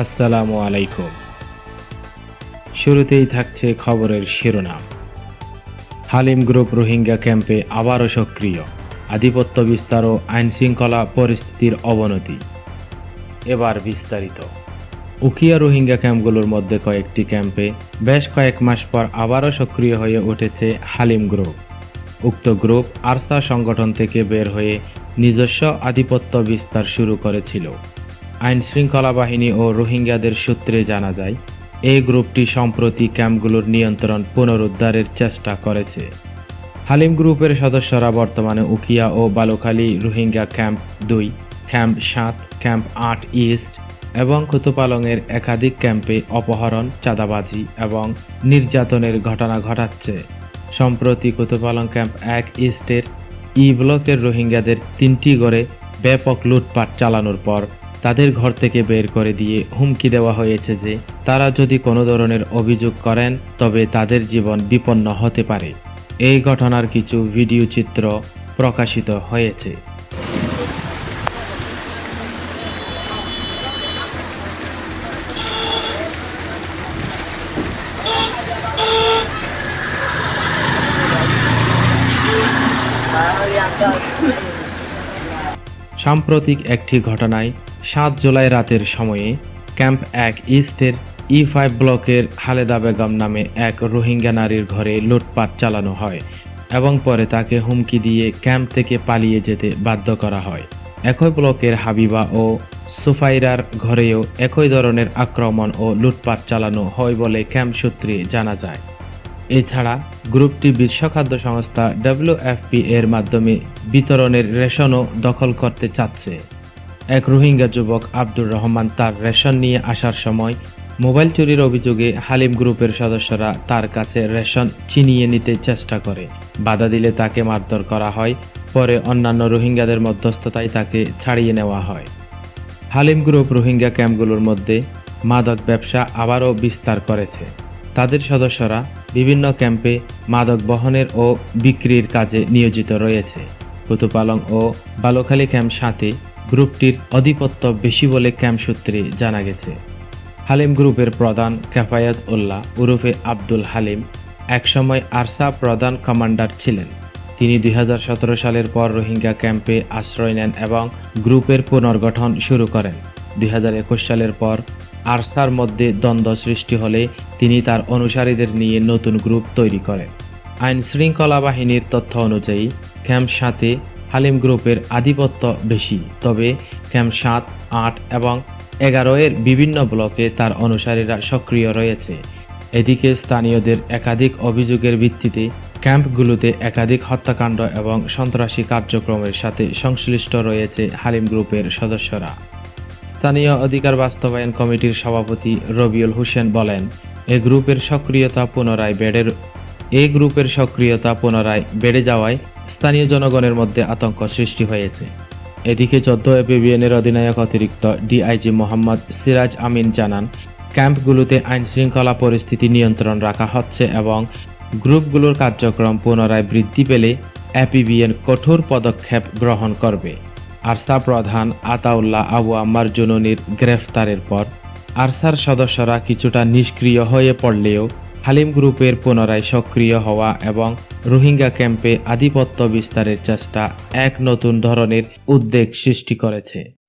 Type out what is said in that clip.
আসসালামু আলাইকুম। শুরুতেই থাকছে খবরের শিরোনাম। হালিম গ্রুপ রোহিঙ্গা ক্যাম্পে আবারও সক্রিয়। আধিপত্য বিস্তার ও আইনশৃঙ্খলা পরিস্থিতির অবনতি। এবার বিস্তারিত। উকিয়া রোহিঙ্গা ক্যাম্পগুলোর মধ্যে কয়েকটি ক্যাম্পে বেশ কয়েক মাস পর আবারও সক্রিয় হয়ে উঠেছে হালিম গ্রুপ। উক্ত গ্রুপ আরসা সংগঠন থেকে বের হয়ে নিজস্ব আধিপত্য বিস্তার শুরু করেছিল। আইন শৃঙ্খলা বাহিনী ও রোহিঙ্গাদের সূত্রে জানা যায়, এই গ্রুপটি সম্প্রতি ক্যাম্পগুলোর নিয়ন্ত্রণ পুনরুদ্ধারের চেষ্টা করেছে। হালিম গ্রুপের সদস্যরা বর্তমানে উকিয়া ও বালুখালী রোহিঙ্গা ক্যাম্প দুই, ক্যাম্প সাত, ক্যাম্প আট ইস্ট এবং কুতুপালংয়ের একাধিক ক্যাম্পে অপহরণ, চাঁদাবাজি এবং নির্যাতনের ঘটনা ঘটাচ্ছে। সম্প্রতি কুতুপালং ক্যাম্প এক ইস্টের ই ব্লকের রোহিঙ্গাদের তিনটি গড়ে ব্যাপক লুটপাট চালানোর পর তাদের ঘর থেকে বের করে দিয়ে হুমকি দেওয়া হয়েছে যে, তারা যদি কোনো ধরনের অভিযোগ করেন, তবে তাদের জীবন বিপন্ন হতে পারে। এই ঘটনার কিছু ভিডিও চিত্র প্রকাশিত হয়েছে। সাম্প্রতিক একটি ঘটনায় সাত জুলাই রাতের সময়ে ক্যাম্প এক ইস্টের ই ফাইভ ব্লকের হালেদা বেগম নামে এক রোহিঙ্গা নারীর ঘরে লুটপাট চালানো হয় এবং পরে তাকে হুমকি দিয়ে ক্যাম্প থেকে পালিয়ে যেতে বাধ্য করা হয়। একই ব্লকের হাবিবা ও সুফাইরার ঘরেও একই ধরনের আক্রমণ ও লুটপাট চালানো হয় বলে ক্যাম্প সূত্রে জানা যায়। এছাড়া গ্রুপটি বিশ্ব খাদ্য সংস্থা ডব্লিউএফপি এর মাধ্যমে বিতরণের রেশনও দখল করতে চাচ্ছে। এক রোহিঙ্গা যুবক আব্দুর রহমান তার রেশন নিয়ে আসার সময় মোবাইল চুরির অভিযোগে হালিম গ্রুপের সদস্যরা তার কাছে রেশন ছিনিয়ে নিতে চেষ্টা করে। বাধা দিলে তাকে মারধর করা হয়, পরে অন্যান্য রোহিঙ্গাদের মধ্যস্থতায় তাকে ছাড়িয়ে নেওয়া হয়। হালিম গ্রুপ রোহিঙ্গা ক্যাম্পগুলোর মধ্যে মাদক ব্যবসা আবারও বিস্তার করেছে। তাদের সদস্যরা বিভিন্ন ক্যাম্পে মাদক বহনের ও বিক্রির কাজে নিয়োজিত রয়েছে। কুতুপালং ও বালুখালী ক্যাম্প সাথে গ্রুপটির আধিপত্য বেশি বলে ক্যাম্প সূত্রে জানা গেছে। হালিম গ্রুপের প্রধান কেফায়াত উল্লাহ উরুফে আব্দুল হালিম একসময় আরসা প্রধান কমান্ডার ছিলেন। তিনি দুই হাজার সতেরো সালের পর রোহিঙ্গা ক্যাম্পে আশ্রয় নেন এবং গ্রুপের পুনর্গঠন শুরু করেন। দুই হাজার একুশ সালের পর আরসার মধ্যে দ্বন্দ্ব সৃষ্টি হলে তিনি তার অনুসারীদের নিয়ে নতুন গ্রুপ তৈরি করেন। আইন শৃঙ্খলা বাহিনীর তথ্য অনুযায়ী, ক্যাম্প সাতে হালিম গ্রুপের আধিপত্য বেশি, তবে ক্যাম্প সাত, আট এবং এগারো এর বিভিন্ন ব্লকে তার অনুসারীরা সক্রিয় রয়েছে। এদিকে স্থানীয়দের একাধিক অভিযোগের ভিত্তিতে ক্যাম্পগুলোতে একাধিক হত্যাকাণ্ড এবং সন্ত্রাসী কার্যক্রমের সাথে সংশ্লিষ্ট রয়েছে হালিম গ্রুপের সদস্যরা। স্থানীয় অধিকার বাস্তবায়ন কমিটির সভাপতি রবিউল হোসেন বলেন, এ গ্রুপের সক্রিয়তা পুনরায় বেড়ে এ গ্রুপের সক্রিয়তা পুনরায় বেড়ে যাওয়ায় স্থানীয় জনগণের মধ্যে আতঙ্ক সৃষ্টি হয়েছে। এদিকে চোদ্দ এপিবিএনের অধিনায়ক অতিরিক্ত ডিআইজি মোহাম্মদ সিরাজ আমিন জানান, ক্যাম্পগুলোতে আইনশৃঙ্খলা পরিস্থিতি নিয়ন্ত্রণ রাখা হচ্ছে এবং গ্রুপগুলোর কার্যক্রম পুনরায় বৃদ্ধি পেলে এপিবিএন কঠোর পদক্ষেপ গ্রহণ করবে। আরসা প্রধান আতাউল্লাহ আবু আম্মার জুনুনির গ্রেফতারের পর আরসার সদস্যরা কিছুটা নিষ্ক্রিয় হয়ে পড়লেও হালিম গ্রুপের পুনরায় সক্রিয় হওয়া এবং রোহিঙ্গা ক্যাম্পে আধিপত্য বিস্তারের চেষ্টা এক নতুন ধরনের উদ্বেগ সৃষ্টি করেছে।